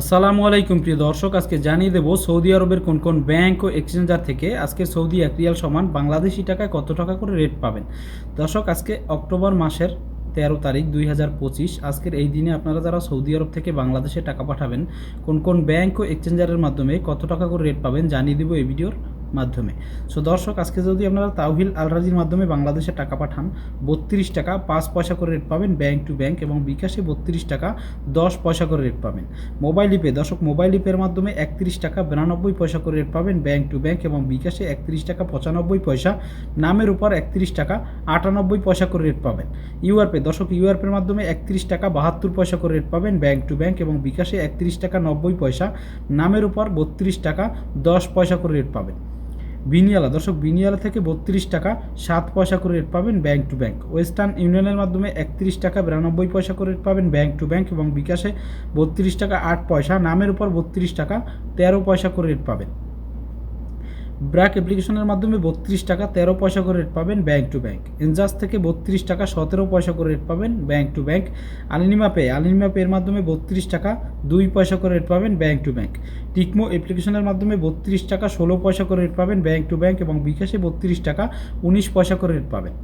আসসালামু আলাইকুম, প্রিয় দর্শক। আজকে জানিয়ে দেবো সৌদি আরবের কোন কোন ব্যাংক ও এক্সচেঞ্জার থেকে আজকে সৌদি এক রিয়াল সমান বাংলাদেশি টাকায় কত টাকা করে রেট পাবেন? দর্শক, আজকে অক্টোবর মাসের তেরো তারিখ, দুই হাজার পঁচিশ। আজকের এই দিনে আপনারা যারা সৌদি আরব থেকে বাংলাদেশে টাকা পাঠাবেন, কোন কোন ব্যাংক ও এক্সচেঞ্জারের মাধ্যমে কত টাকা করে রেট পাবেন জানিয়ে দেবো এই ভিডিওর মাধ্যমে। সো দর্শক, আজকে যদি আপনারা তাওহিল আলরাজির মাধ্যমে বাংলাদেশে টাকা পাঠান, বত্রিশ টাকা পাঁচ পয়সা করে রেট পাবেন ব্যাংক টু ব্যাংক এবং বিকাশে বত্রিশ টাকা দশ পয়সা করে রেট পাবেন। মোবাইল ইপে দর্শক মোবাইল ইপের মাধ্যমে একত্রিশ টাকা বিরানব্বই পয়সা করে রেট পাবেন ব্যাংক টু ব্যাংক এবং বিকাশে একত্রিশ টাকা পঁচানব্বই পয়সা। নামের উপর একত্রিশ টাকা আটানব্বই পয়সা করে রেট পাবেন। ইউআরপে দর্শক ইউআরপের মাধ্যমে একত্রিশ টাকা বাহাত্তর পয়সা করে রেট পাবেন ব্যাংক টু ব্যাংক এবং বিকাশে একত্রিশ টাকা নব্বই পয়সা। নামের উপর বত্রিশ টাকা দশ পয়সা করে রেট পাবেন। বিনিয়ালা, দর্শক, বিনিয়ালা থেকে বত্রিশ টাকা সাত পয়সা করে রেট পাবেন ব্যাঙ্ক টু ব্যাঙ্ক ওয়েস্টার্ন ইউনিয়নের মাধ্যমে একত্রিশ টাকা বিরানব্বই পয়সা করে রেট পাবেন ব্যাঙ্ক টু ব্যাঙ্ক এবং বিকাশে বত্রিশ টাকা আট পয়সা, নামের উপর বত্রিশ টাকা তেরো পয়সা করে রেট পাবেন। ব্র্যাক অ্যাপ্লিকেশনের মাধ্যমে বত্রিশ টাকা তেরো পয়সা করে রেট পাবেন ব্যাংক টু ব্যাংক এনজাস থেকে বত্রিশ টাকা সতেরো পয়সা করে রেট পাবেন ব্যাংক টু ব্যাংক আলিনিমা পে আলিনিমা পের মাধ্যমে বত্রিশ টাকা দুই পয়সা করে রেট পাবেন ব্যাংক টু ব্যাংক টিকমো অ্যাপ্লিকেশনের মাধ্যমে বত্রিশ টাকা ষোলো পয়সা করে রেট পাবেন ব্যাংক টু ব্যাংক এবং বিকাশে বত্রিশ টাকা উনিশ পয়সা করে রেট পাবেন।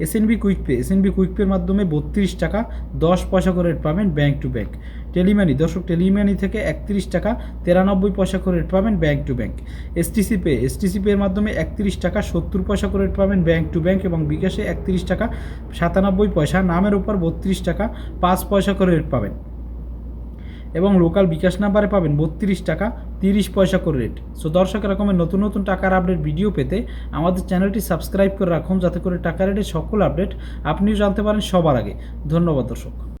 SNB quick pay S SNB quick পের মাধ্যমে বত্রিশ টাকা দশ পয়সা করে রেট পাবেন ব্যাংক টু ব্যাংক টেলিমানি, দর্শক টেলিমানি থেকে একত্রিশ টাকা তেরানব্বই পয়সা করে রেট পাবেন bank to bank STC pay STC এর মাধ্যমে একত্রিশ টাকা সত্তর পয়সা করে রেট পাবেন ব্যাংক টু ব্যাংক এবং বিকাশে একত্রিশ টাকা সাতানব্বই পয়সা, নামের উপর বত্রিশ টাকা পাঁচ পয়সা করে রেট পাবেন। এবং লোকাল বিকাশ নাম্বারে পাবেন বত্রিশ টাকা তিরিশ পয়সা করে রেট সো দর্শক, এরকমের নতুন নতুন টাকার আপডেট ভিডিও পেতে আমাদের চ্যানেলটি সাবস্ক্রাইব করে রাখুন, যাতে করে টাকা রেটের সকল আপডেট আপনিও জানতে পারেন সবার আগে। ধন্যবাদ, দর্শক।